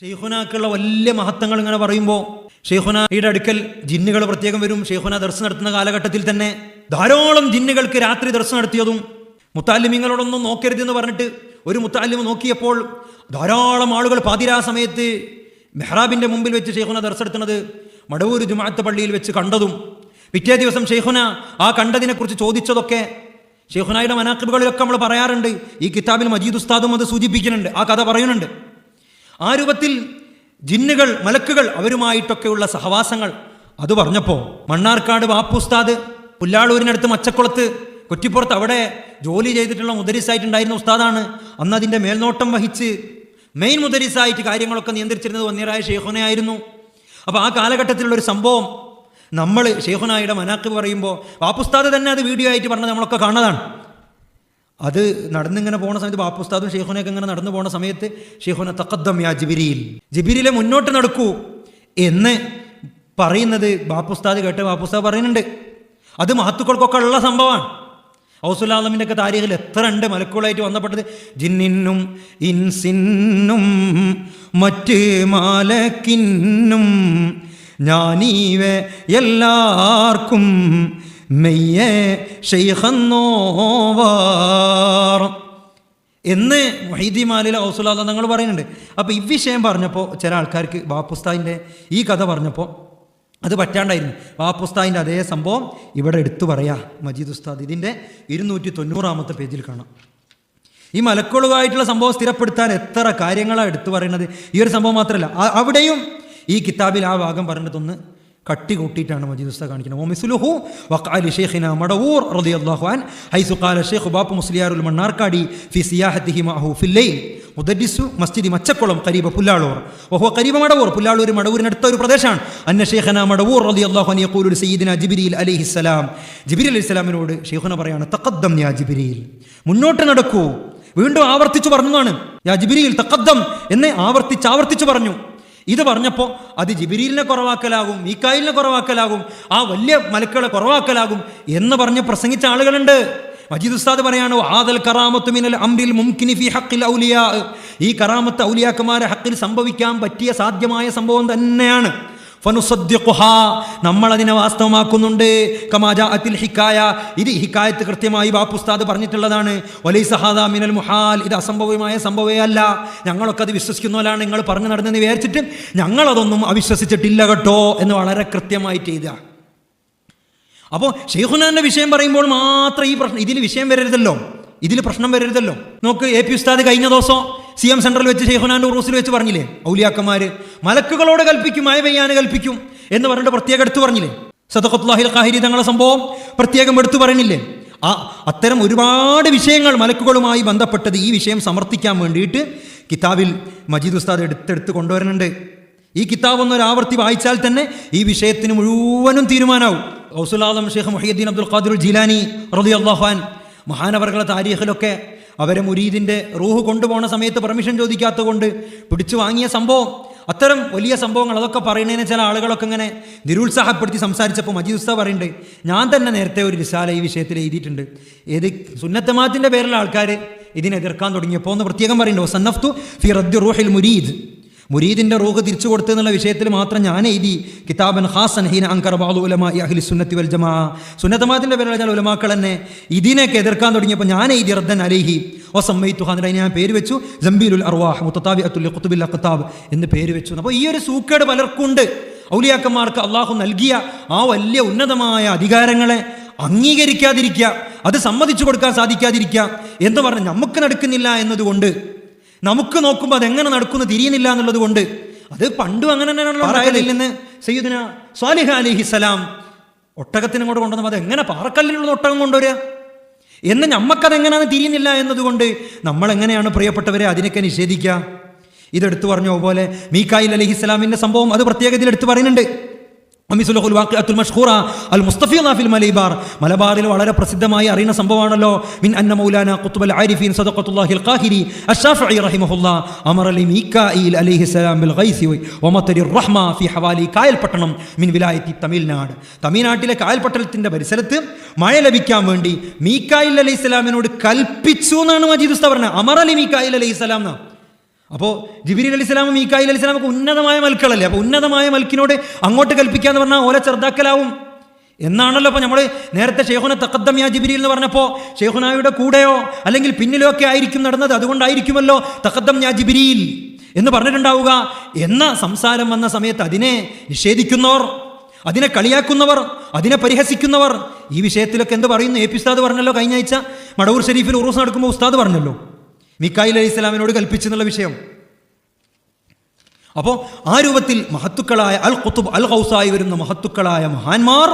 ഷെയ്ഖുനാക്കുള്ള വലിയ മഹത്വങ്ങൾ ഇങ്ങനെ പറയുമ്പോൾ ഷെയ്ഖുനയുടെ അടുക്കൽ ജിന്നുകൾ പ്രത്യേകം വരും. ഷെയ്ഖുന ദർശനം നടത്തുന്ന കാലഘട്ടത്തിൽ തന്നെ ധാരാളം ജിന്നുകൾക്ക് രാത്രി ദർശനം നടത്തിയതും മുത്താലിമിങ്ങളോടൊന്നും നോക്കരുതെന്ന് പറഞ്ഞിട്ട് ഒരു മുത്താലിമ് നോക്കിയപ്പോൾ ധാരാളം ആളുകൾ പാതിരാ സമയത്ത് മെഹ്റാബിന്റെ മുമ്പിൽ വെച്ച് ഷെയ്ഖുന ദർശനത്തുന്നത് മടവൂർ ജുമാഅത്ത് പള്ളിയിൽ വെച്ച് കണ്ടതും പിറ്റേ ദിവസം ഷെയ്ഖുന ആ കണ്ടതിനെക്കുറിച്ച് ചോദിച്ചതൊക്കെ ഷെയ്ഖുനായുടെ മനാക്കിബുകളിലൊക്കെ നമ്മൾ പറയാറുണ്ട്. ഈ കിതാബിൽ മജീദ് ഉസ്താദും അത് സൂചിപ്പിക്കുന്നുണ്ട് ആ കഥ പറയുന്നുണ്ട്. ആ രൂപത്തിൽ ജിന്നുകൾ മലക്കുകൾ അവരുമായിട്ടൊക്കെയുള്ള സഹവാസങ്ങൾ. അത് പറഞ്ഞപ്പോൾ മണ്ണാർക്കാട് വാപ്പുസ്താദ് പുല്ലാളൂരിനടുത്ത് മച്ചക്കുളത്ത് കൊറ്റിപ്പുറത്ത് അവിടെ ജോലി ചെയ്തിട്ടുള്ള മുദരിസായിട്ടുണ്ടായിരുന്ന ഉസ്താദാണ്. അന്ന് അതിന്റെ മേൽനോട്ടം വഹിച്ച് മെയിൻ മുദരിസായിട്ട് കാര്യങ്ങളൊക്കെ നിയന്ത്രിച്ചിരുന്നത് വന്നിയറായ ഷെയ്ഖുനയായിരുന്നു അപ്പോൾ ആ കാലഘട്ടത്തിലുള്ള ഒരു സംഭവം നമ്മൾ ഷെയ്ഖുനായുടെ മനാക്ക് പറയുമ്പോൾ വാപ്പുസ്താദ് തന്നെ അത് വീഡിയോ ആയിട്ട് പറഞ്ഞത് നമ്മളൊക്കെ കാണുന്നതാണ്. അത് നടന്നിങ്ങനെ പോണ സമയത്ത് ബാപ്പുസ്താദും ഷെയ്ഖുനൊക്കെ ഇങ്ങനെ നടന്നു പോണ സമയത്ത് ഷെയ്ഖുന തക്കദ്ദം യാ ജിബിരിയിൽ ജിബിരിയിലെ മുന്നോട്ട് നടക്കൂ എന്ന് പറയുന്നത് ബാപ്പുസ്താദ് കേട്ട് ബാപ്പുസ്താദ് പറയുന്നുണ്ട്. അത് മഹത്തുക്കൾക്കൊക്കെ ഉള്ള സംഭവമാണ്. ഔസുലാലമിന്റെ ഒക്കെ താരീഖിൽ എത്ര ഉണ്ട് മലക്കുകളായിട്ട് വന്നപ്പെട്ടത്? ജിന്നിന്നും ഇൻസിന്നും മറ്റ് മാലക്കിന്നും ഞാനീവ എല്ലാവർക്കും മെയ്യെ ഷെയ്ഖന്നോവാർ എന്ന് മൊഹീദിമാലിൽ ഔസുലാദ നിങ്ങൾ പറയുന്നുണ്ട്. അപ്പോൾ ഈ വിഷയം പറഞ്ഞപ്പോൾ ചില ആൾക്കാർക്ക് ബാപ്പുസ്താദിന്റെ ഈ കഥ പറഞ്ഞപ്പോൾ അത് പറ്റാണ്ടായിരുന്നു. ബാപ്പുസ്താദിന്റെ അതേ സംഭവം ഇവിടെ എടുത്തു പറയാം മജീദ് ഉസ്താദ്. ഇതിന്റെ ഇരുന്നൂറ്റി തൊണ്ണൂറാമത്തെ പേജിൽ കാണാം. ഈ മലക്കൊളുവായിട്ടുള്ള സംഭവം സ്ഥിരപ്പെടുത്താൻ എത്ര കാര്യങ്ങളാണ് എടുത്തു പറയുന്നത്? ഈ ഒരു സംഭവം മാത്രമല്ല അവിടെയും ഈ കിതാബിൽ ആ ഭാഗം പറഞ്ഞതൊന്ന് കട്ടി കൂട്ടിയിട്ടാണ് മജീദ് ഉസ്താദ് കാണിക്കുന്നത്. ഓ മിസുലുഹു വഖാലി ഷെയ്ഖിന മടവൂർ റളിയല്ലാഹു അൻ ഹൈസു കാല ഷെയ്ഖ് ബാപ്പു മുസ്ലിയാറുൽ മണ്ണാർക്കാടി ഫി സിയാഹത്തിഹി മാഹു ഫിൽ ലൈൽ. മുദരിസു മസ്ജിദി മച്ചക്കുളം കരീബ പുല്ലാളൂർ. ഓഹോ കരീബ മടവൂർ. പുല്ലാളൂർ മടവൂരിനടുത്ത ഒരു പ്രദേശമാണ് അന്ന ഷെയ്ഖന മടവൂർ റളിയല്ലാഹു അൻ യഖൂലു സയ്യിദിന ജിബ്രീൽ ജിബിരി ജിബ്രീൽ അലൈഹിസ്സലാമിനോട് ഷെയ്ഖുന പറയാണ് തക്കദ്ദം യാ ജിബിരിയിൽ മുന്നോട്ട് നടക്കൂ. വീണ്ടും ആവർത്തിച്ചു പറഞ്ഞതാണ്. യാ ജിബിരിയിൽ തക്കദ്ദം എന്നെ ആവർത്തിച്ച് ആവർത്തിച്ചു പറഞ്ഞു. ഇത് പറഞ്ഞപ്പോൾ അത് ജിബിരിലിനെ കുറവാക്കലാകും മീക്കായിലിനെ കുറവാക്കലാകും ആ വലിയ മലക്കുകളെ കുറവാക്കലാകും എന്ന് പറഞ്ഞ് പ്രസംഗിച്ച ആളുകളുണ്ട്. മജീദ് ഉസ്താദ് പറയാണ് ആദൽ കറാമത്ത് മിനൽ അംരിൽ മുംകിനി ഫി ഹഖിൽ ഔലിയാ. ഈ കറാമത്ത് ഔലിയാക്കന്മാരെ ഹക്കിൽ സംഭവിക്കാൻ പറ്റിയ സാധ്യമായ സംഭവം തന്നെയാണ്. നമ്മൾ അതിനെ വാസ്തവമാക്കുന്നുണ്ട്. കമാജ അത്തിൽ ഹിക്കായ. ഇത് ഹിക്കായത്ത് കൃത്യമായി ബാപ്പുസ്താദ് പറഞ്ഞിട്ടുള്ളതാണ്. ഒലൈ സഹാദ മിനൽ മുഹാൽ. ഇത് അസംഭവമായ സംഭവമേ അല്ല ഞങ്ങളൊക്കെ അത് വിശ്വസിക്കുന്നവരാണ്. നിങ്ങൾ പറഞ്ഞു നടന്നെന്ന് വിചാരിച്ചിട്ട് ഞങ്ങളതൊന്നും അവിശ്വസിച്ചിട്ടില്ല കേട്ടോ എന്ന് വളരെ കൃത്യമായിട്ട് എഴുതുക അപ്പോൾ ഷെയ്ഖുനാന്റെ വിഷയം പറയുമ്പോൾ മാത്രം ഈ പ്രശ്നം ഇതിൽ വിഷയം വരരുതല്ലോ. ഇതിൽ പ്രശ്നം വരരുതല്ലോ. നോക്ക് എ പി ഉസ്താദ് കഴിഞ്ഞ ദിവസം സി എം സെൻട്രൽ വെച്ച് ഷെയ്ഖുനാന്റെ ഉറൂസിൽ വെച്ച് പറഞ്ഞില്ലേ? ഔലിയാക്കന്മാർ മലക്കുകളോട് കൽപ്പിക്കും മഴ പെയ്യാൻ കൽപ്പിക്കും എന്ന് പറഞ്ഞിട്ട് പ്രത്യേകം എടുത്തു പറഞ്ഞില്ലേ? സദഖത്തുല്ലാഹിൽ ഖാഹിരി തങ്ങളെ സംഭവം പ്രത്യേകം എടുത്തു പറഞ്ഞില്ലേ? ആ അത്തരം ഒരുപാട് വിഷയങ്ങൾ മലക്കുകളുമായി ബന്ധപ്പെട്ടത് ഈ വിഷയം സമർത്ഥിക്കാൻ വേണ്ടിയിട്ട് കിതാബിൽ മജീദ് ഉസ്താദ് എടുത്തെടുത്ത് കൊണ്ടുവരുന്നുണ്ട്. ഈ കിതാബ് ഒന്ന് ഒരാവർത്തി വായിച്ചാൽ തന്നെ ഈ വിഷയത്തിന് മുഴുവനും തീരുമാനമാവും ഔസുലാദം Sheikh Muhyiddin Abdul Qadir Jilani റളിയല്ലാഹു അള്ളാഹാൻ മഹാനവറുകളെ താരീഖിലൊക്കെ അവരെ മുരീദിന്റെ റൂഹ് കൊണ്ടുപോകുന്ന സമയത്ത് പെർമിഷൻ ചോദിക്കാത്തത് കൊണ്ട് പിടിച്ചു വാങ്ങിയ സംഭവം. അത്തരം വലിയ സംഭവങ്ങൾ അതൊക്കെ പറയുന്നതിന് ചില ആളുകളൊക്കെ ഇങ്ങനെ നിരുത്സാഹപ്പെടുത്തി സംസാരിച്ചപ്പോൾ മജീദ് ഉസ്താ പറയുന്നുണ്ട് ഞാൻ തന്നെ നേരത്തെ ഒരു റിസാല ഈ വിഷയത്തിൽ എഴുതിയിട്ടുണ്ട്. ഏത് സുന്നത്തമാത്തിന്റെ പേരിലുള്ള ആൾക്കാർ ഇതിനെതിർക്കാൻ തുടങ്ങിയപ്പോൾ ഒന്ന് പ്രത്യേകം പറയുന്നുണ്ട്. സന്നഫ്തു ഫി റദ്ദു റൂഹിൽ മുരീദ്. മുരീദിന്റെ റൂഹ് തിരിച്ചു കൊടുത്തു എന്നുള്ള വിഷയത്തിൽ മാത്രം ഞാൻ എഴുതി. കിതാബൻ ഹാസൻ ഹീന അങ്കർ ബാലു ഉലമ അഹ്ലി സുന്നത്തി വൽ ജമാ. സുന്നത്തമാത്തിന്റെ പേരുള്ള ചില ഉലമാക്കൾ തന്നെ ഇതിനെയൊക്കെ എതിർക്കാൻ തുടങ്ങിയപ്പോൾ ഞാൻ എഴുതി റദ്ദൻ അലൈഹി. ഓ സമ്മയിത്തു ഹാൻ ഞാൻ പേര് വെച്ചു. ജംബീലുൽ അർവാഹ് മുത്തത്താബി അത്തുൽ കുത്തുബിൽ അഖത്താബ് എന്ന് പേര് വെച്ചു. അപ്പോൾ ഈ ഒരു സൂക്കേട് പലർക്കും ഉണ്ട് ഔലിയാക്കന്മാർക്ക് അള്ളാഹു നൽകിയ ആ വലിയ ഉന്നതമായ അധികാരങ്ങളെ അംഗീകരിക്കാതിരിക്കുക അത് സമ്മതിച്ചു കൊടുക്കാൻ സാധിക്കാതിരിക്കുക എന്ന് പറഞ്ഞ് നമുക്ക് നടക്കുന്നില്ല എന്നതുകൊണ്ട് നമുക്ക് നോക്കുമ്പോൾ അതെങ്ങനെ നടക്കുന്നു തിരിയുന്നില്ല എന്നുള്ളത് കൊണ്ട് അത് പണ്ടും അങ്ങനെ തന്നെയാണല്ലോ ഉണ്ടായതിൽ നിന്ന് സയ്യിദിന സ്വാലിഹ അലിഹിസലാം ഒട്ടകത്തിനും കൂടെ കൊണ്ടുവന്നു അത് എങ്ങനെ പാറക്കല്ലിനുള്ള ഒട്ടകം കൊണ്ടുവരിക എന്ന് നമ്മക്കതെങ്ങനെയാണ് തിരിയുന്നില്ല എന്നതുകൊണ്ട് നമ്മൾ എങ്ങനെയാണ് പ്രിയപ്പെട്ടവരെ അതിനൊക്കെ നിഷേധിക്കുക ഇതെടുത്തു പറഞ്ഞ പോലെ മീക്കായിൽ അലഹിസ്സലാമിന്റെ സംഭവം അത് പ്രത്യേകത്തിൽ എടുത്തു പറയുന്നുണ്ട്. മലബാർ. മലബാറിൽ വളരെ പ്രസിദ്ധമായി അറിയുന്ന സംഭവമാണല്ലോ. മിൻ അന്ന മൗലാന ഖുത്ബൽ ആരിഫീൻ സദഖത്തുല്ലാഹിൽ ഖാഹിരി അഷ്ശാഫിഈ റഹിമഹുല്ലാ അമറ ലി മീകായിൽ അലൈഹിസ്സലാം ബിൽ ഗൈസി വമതരി റഹ്മ ഫി ഹവാലി കായൽപട്ടണം മിൻ വിലായത്തി തമിഴ്നാട്. തമിഴ്നാട്ടിലെ കായൽപട്ടണത്തിന്റെ പരിസരത്ത് മഴ ലഭിക്കാൻ വേണ്ടി മീക്കായിൽ അലൈഹിസ്സലാമിനോട് കൽപ്പിച്ചു എന്നാണ് മജീദ് ഉസ്താദ് പറഞ്ഞത്. അമർ അലി മീക്കായിൽ അലൈഹിസ്സലാം എന്നാണ് അപ്പോൾ ജിബിരി അലി ഇസ്ലാമും മീക്കായി അലി ഇസ്ലാമൊക്കെ ഉന്നതമായ മൽക്കളല്ലേ? അപ്പോൾ ഉന്നതമായ മൽക്കിനോട് അങ്ങോട്ട് കൽപ്പിക്കുക എന്ന് പറഞ്ഞാൽ ഓലെ ചെറുതാക്കലാവും. എന്നാണല്ലോ അപ്പോൾ നമ്മൾ നേരത്തെ ഷെയ്ഖുന തക്കദ്ദം യാ ജിബിരി എന്ന് പറഞ്ഞപ്പോൾ ഷെയ്ഖുനായുടെ കൂടെയോ അല്ലെങ്കിൽ പിന്നിലോ ഒക്കെ ആയിരിക്കും നടന്നത് അതുകൊണ്ടായിരിക്കുമല്ലോ തക്കദ്ദം യാ ജിബിരിയിൽ എന്ന് പറഞ്ഞിട്ടുണ്ടാവുക. എന്ന സംസാരം വന്ന സമയത്ത് അതിനെ നിഷേധിക്കുന്നവർ അതിനെ കളിയാക്കുന്നവർ അതിനെ പരിഹസിക്കുന്നവർ ഈ വിഷയത്തിലൊക്കെ എന്ത് പറയുന്നു? എ പി ഉസ്താദ് പറഞ്ഞല്ലോ കഴിഞ്ഞ ആഴ്ച മടവൂർ ഷെരീഫിൽ ഉറൂസ് നടക്കുമ്പോൾ ഉസ്താദ് പറഞ്ഞല്ലോ. മിക്കായിൽ അലി ഇസ്ലാമിനോട് കൽപ്പിച്ചെന്നുള്ള വിഷയം. അപ്പോൾ ആ രൂപത്തിൽ മഹത്തുക്കളായ അൽ ഖുത്തുബ് അൽ ഹൗസായി വരുന്ന മഹത്തുക്കളായ മഹാന്മാർ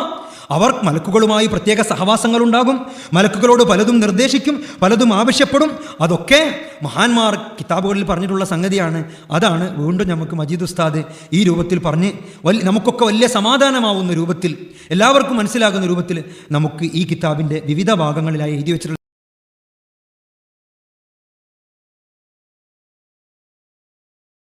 അവർ മലക്കുകളുമായി പ്രത്യേക സഹവാസങ്ങളുണ്ടാകും. മലക്കുകളോട് പലതും നിർദ്ദേശിക്കും പലതും ആവശ്യപ്പെടും. അതൊക്കെ മഹാന്മാർ കിതാബുകളിൽ പറഞ്ഞിട്ടുള്ള സംഗതിയാണ്. അതാണ് വീണ്ടും നമുക്ക് മജീദ് ഉസ്താദ് ഈ രൂപത്തിൽ പറഞ്ഞ് വലിയ നമുക്കൊക്കെ വലിയ സമാധാനമാവുന്ന രൂപത്തിൽ എല്ലാവർക്കും മനസ്സിലാകുന്ന രൂപത്തിൽ നമുക്ക് ഈ കിതാബിന്റെ വിവിധ ഭാഗങ്ങളിലായി എഴുതി വെച്ചിട്ടുള്ള